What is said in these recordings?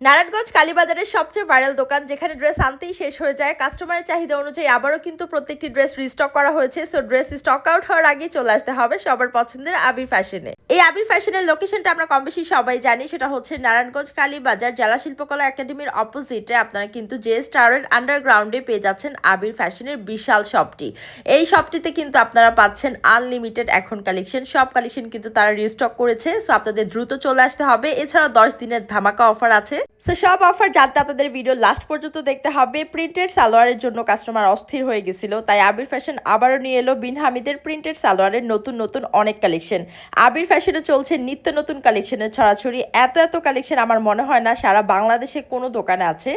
নারায়ণগঞ্জ কালীবাজারের সবচেয়ে ভাইরাল দোকান, যেখানে ড্রেস আনতেই শেষ হয়ে যায়। কাস্টমারের চাহিদা অনুযায়ী আবারও কিন্তু প্রত্যেকটি ড্রেস রিস্টক করা হয়েছে। সো ড্রেস স্টক আউট হওয়ার আগেই চলে আসতে হবে সবার পছন্দের আবির ফ্যাশনে এই আবির ফ্যাশনের লোকেশনটা আমরা কম বেশি সবাই জানি। সেটা হচ্ছে নারায়ণগঞ্জ কালীবাজার জেলা শিল্পকলা একাডেমির অপোজিটে আপনারা কিন্তু জে স্টারের আন্ডারগ্রাউন্ডে পেয়ে যাচ্ছেন আবির ফ্যাশনের বিশাল শপটি এই শপটিতে কিন্তু আপনারা পাচ্ছেন আনলিমিটেড এখন কালেকশন সব কালেকশন কিন্তু তারা রিস্টক করেছে। সো আপনাদের দ্রুত চলে আসতে হবে। এছাড়া দশ দিনের ধামাকা অফার আছে। সো সব অফার জানতে আপনাদের ভিডিও লাস্ট পর্যন্ত দেখতে হবে। প্রিন্টেড সালোয়ারের জন্য কাস্টমার অস্থির হয়ে গেছিল। তাই আবির ফ্যাশন আবারও নিয়ে এলো বিন হামিদের প্রিন্টেড সালোয়ারের নতুন নতুন অনেক কালেকশন আবির ফ্যাশনে চলছে নিত্য নতুন কালেকশনের ছড়াছড়ি। এত এত কালেকশন আমার মনে হয় না সারা বাংলাদেশে কোনো দোকানে আছে।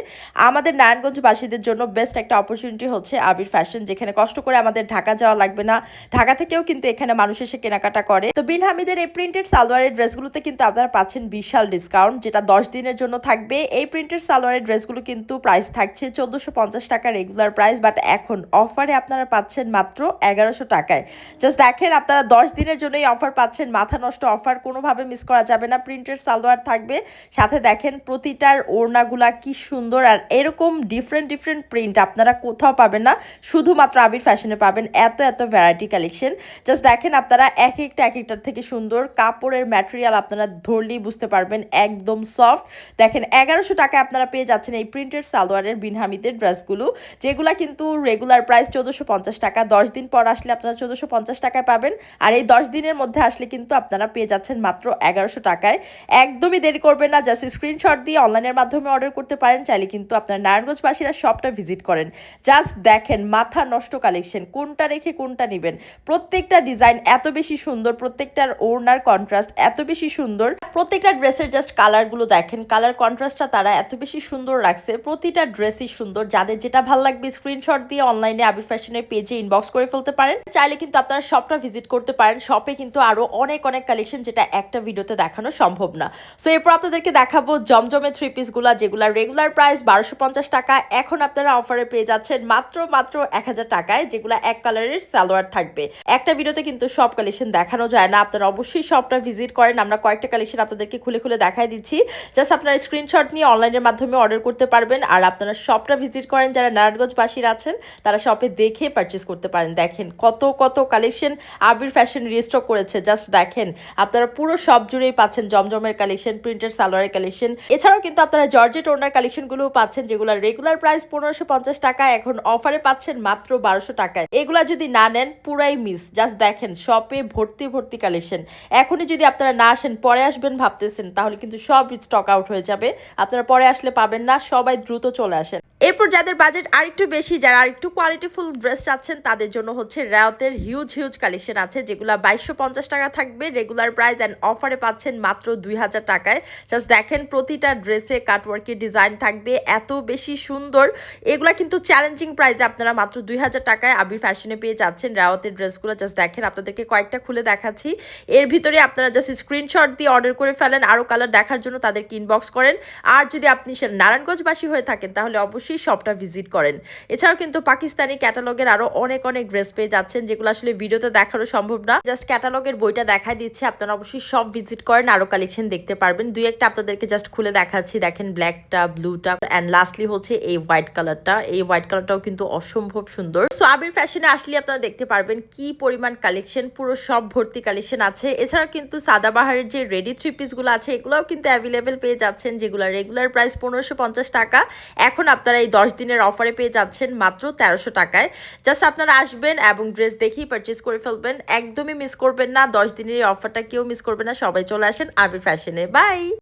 আমাদের নারায়ণগঞ্জবাসীদের জন্য বেস্ট একটা অপরচুনিটি হচ্ছে আবির ফ্যাশন যেখানে কষ্ট করে আমাদের ঢাকা যাওয়া লাগবে না। ঢাকা থেকেও কিন্তু এখানে মানুষ এসে কেনাকাটা করে। তো বিন হামিদের এই প্রিন্টেড সালোয়ারের ড্রেসগুলোতে কিন্তু আপনারা পাচ্ছেন বিশাল ডিসকাউন্ট যেটা দশ দিনের জন্য থাকবে। এই প্রিন্টের সালোয়ারের ড্রেসগুলো কিন্তু প্রাইস থাকছে চোদ্দোশো পঞ্চাশ টাকা রেগুলার প্রাইস বাট এখন অফারে আপনারা পাচ্ছেন মাত্র এগারোশো টাকায়। জাস্ট দেখেন, আপনারা দশ দিনের জন্য এই অফার পাচ্ছেন, মাথা নষ্ট অফার কোনোভাবে মিস করা যাবে না। প্রিন্টের সালোয়ার থাকবে, সাথে দেখেন প্রতিটার ওড়নাগুলা কি সুন্দর, আর এরকম ডিফারেন্ট ডিফারেন্ট প্রিন্ট আপনারা কোথাও পাবেন না। শুধুমাত্র আবির ফ্যাশনে পাবেন এত এত ভ্যারাইটি কালেকশন জাস্ট দেখেন আপনারা এক একটা, এক একটার থেকে সুন্দর। কাপড়ের ম্যাটেরিয়াল আপনারা ধরলেই বুঝতে পারবেন, একদম সফট দেখেন এগারোশো টাকায় আপনারা পেয়ে যাচ্ছেন এই প্রিন্টেড সালোয়ারের বিনহামিদের ড্রেসগুলো, যেগুলা কিন্তু রেগুলার প্রাইস চোদ্দোশো পঞ্চাশ টাকা। দশ দিন পর আসলে আপনারা চোদ্দোশো পঞ্চাশ টাকায় পাবেন। আর এই দশ দিনের মধ্যে আসলে কিন্তু আপনারা পেয়ে যাচ্ছেন মাত্র এগারোশো টাকায়। একদমই দেরি করবেন না জাস্ট স্ক্রিনশট দিয়ে অনলাইনের মাধ্যমে অর্ডার করতে পারেন। চাইলে কিন্তু আপনার নারায়ণগঞ্জবাসীরা সবটা ভিজিট করেন। জাস্ট দেখেন মাথা নষ্ট কালেকশন কোনটা রেখে কোনটা নেবেন। প্রত্যেকটা ডিজাইন এত বেশি সুন্দর, প্রত্যেকটার ওড়নার কন্ট্রাস্ট এত বেশি সুন্দর। প্রত্যেকটা ড্রেসের জাস্ট কালারগুলো দেখেন। কালার কন্ট্রাস্টটা তারা এত বেশি সুন্দর রাখছে। প্রতিটা ড্রেসই সুন্দর। যাদের যেটা ভালো লাগবে স্ক্রিনশট দিয়ে অনলাইনে আবির ফ্যাশনের পেজে ইনবক্স করে ফেলতে পারেন। চাইলে কিন্তু আপনারা শপটা ভিজিট করতে পারেন। শপে কিন্তু আরও অনেক অনেক কালেকশন যেটা একটা ভিডিওতে দেখানো সম্ভব না। সো এরপর আপনাদেরকে দেখাবো জমজমে থ্রি পিসগুলা যেগুলা রেগুলার প্রাইস বারোশো টাকা। এখন আপনারা অফারে পেয়ে যাচ্ছেন মাত্র মাত্র এক হাজার টাকায়, যেগুলা এক কালারের সালোয়ার থাকবে। একটা ভিডিওতে কিন্তু সব কালেকশন দেখানো যায় না। আপনারা অবশ্যই শপটা ভিজিট করেন। আমরা কয়েকটা কালেকশন আপনাদেরকে খুলে খুলে দেখাই দিচ্ছি। জাস্ট আপনারা স্ক্রিনশট নিয়ে অনলাইনের মাধ্যমে অর্ডার করতে পারবেন। আর আপনারা শপটা ভিজিট করেন, যারা নারায়ণগঞ্জবাসীর আছেন, তারা শপে দেখে পারচেস করতে পারেন। দেখেন কত কত কালেকশন আবির ফ্যাশন রিস্টক করেছে। জাস্ট দেখেন, আপনারা পুরো সব জুড়েই পাচ্ছেন জমজমের কালেকশন প্রিন্টের সালোয়ারের কালেকশন এছাড়াও কিন্তু আপনারা জর্জেট ওনার কালেকশনগুলোও পাচ্ছেন, যেগুলো রেগুলার প্রাইস পনেরোশো পঞ্চাশ টাকা এখন অফারে পাচ্ছেন মাত্র বারোশো টাকায়। এগুলা যদি না নেন, পুরাই মিস জাস্ট দেখেন, শপে ভর্তি ভর্তি কালেকশন এখনই যদি আপনারা না আসেন, পরে আসবেন ভাবতেছেন, তাহলে কিন্তু সব স্টক আউট হয়ে যাবে। আপনারা পরে আসলে পাবেন না, সবাই দ্রুত চলে আসেন। এরপর যাদের বাজেট আরেকটু বেশি, যারা আরেকটু কোয়ালিটিফুল ড্রেস চাচ্ছেন, তাদের জন্য হচ্ছে র্যাওতের হিউজ হিউজ কালেকশন আছে, যেগুলো বাইশশো পঞ্চাশ টাকা থাকবে। রেগুলার প্রাইস অ্যান্ড অফারে পাচ্ছেন মাত্র দুই হাজার টাকায়। জাস্ট দেখেন প্রতিটা ড্রেসে কাটওয়ার্কের ডিজাইন থাকবে, এত বেশি সুন্দর। এগুলা কিন্তু চ্যালেঞ্জিং প্রাইসে আপনারা মাত্র দুই হাজার টাকায় আবির ফ্যাশনে পেয়ে যাচ্ছেন রাওয়াতের ড্রেসগুলো জাস্ট দেখেন, আপনাদেরকে কয়েকটা খুলে দেখাচ্ছি। এর ভিতরে আপনারা জাস্ট স্ক্রিনশট দিয়ে অর্ডার করে ফেলেন আরও কালার দেখার জন্য তাদেরকে ইনবক্স করেন। আর যদি আপনি সে নারায়ণগঞ্জবাসী হয়ে থাকেন, তাহলে অবশ্যই শপটা ভিজিট করেন। এছাড়াও কিন্তু পাকিস্তানি ক্যাটালগের আরও অনেক অনেক ড্রেস পেয়ে যাচ্ছেন, যেগুলো আসলে ভিডিওতে দেখানো সম্ভব না। জাস্ট ক্যাটালগের বইটা দেখাই দিচ্ছে, আপনারা অবশ্যই সব ভিজিট করেন আরও কালেকশন দেখতে পারবেন। দুই একটা আপনাদেরকে জাস্ট খুলে দেখাচ্ছি, দেখেন ব্ল্যাকটা ব্লুটা অ্যান্ড লাস্টলি হচ্ছে এই হোয়াইট কালারটা এই হোয়াইট কালারটাও কিন্তু অসম্ভব সুন্দর। সো আবির ফ্যাশনে আসলে আপনারা দেখতে পারবেন কি পরিমাণ কালেকশন পুরো সব ভর্তি কালেকশন আছে। এছাড়াও কিন্তু সাদাবাহারের যে রেডি থ্রি পিসগুলো আছে, এগুলোও কিন্তু অ্যাভেলেবেল পেয়ে যাচ্ছেন যেগুলো রেগুলার প্রাইস পনেরোশো পঞ্চাশ টাকা। এখন আপনারা এই দশ দিনের অফারে পেয়ে যাচ্ছেন মাত্র তেরোশো টাকায়। জাস্ট আপনারা আসবেন এবং ড্রেস দেখেই পারচেস করে ফেলবেন। একদমই মিস করবেন না, দশ দিনের এই অফারটা কেউ মিস করবেন না, সবাই চলে আসেন আবির ফ্যাশনে বাই